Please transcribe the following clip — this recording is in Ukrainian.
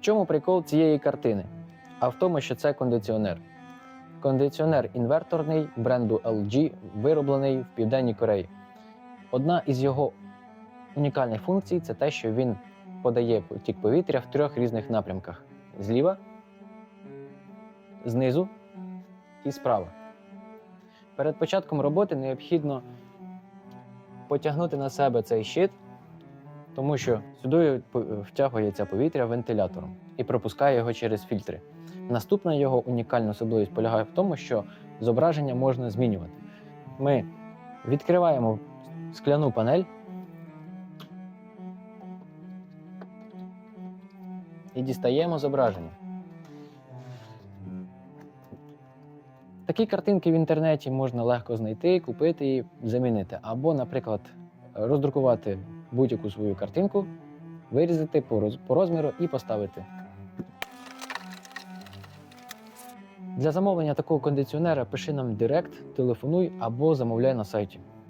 В чому прикол цієї картини? А в тому, що це кондиціонер. Кондиціонер інверторний бренду LG, вироблений в Південній Кореї. Одна із його унікальних функцій це те, що він подає потік повітря в трьох різних напрямках: зліва, знизу і справа. Перед початком роботи необхідно потягнути на себе цей щит, тому що сюди втягується повітря вентилятором і пропускає його через фільтри. Наступна його унікальна особливість полягає в тому, що зображення можна змінювати. Ми відкриваємо скляну панель і дістаємо зображення. Такі картинки в інтернеті можна легко знайти, купити і замінити. Або, наприклад, роздрукувати будь-яку свою картинку, вирізати по роз- по розміру і поставити. Для замовлення такого кондиціонера пиши нам директ, телефонуй або замовляй на сайті.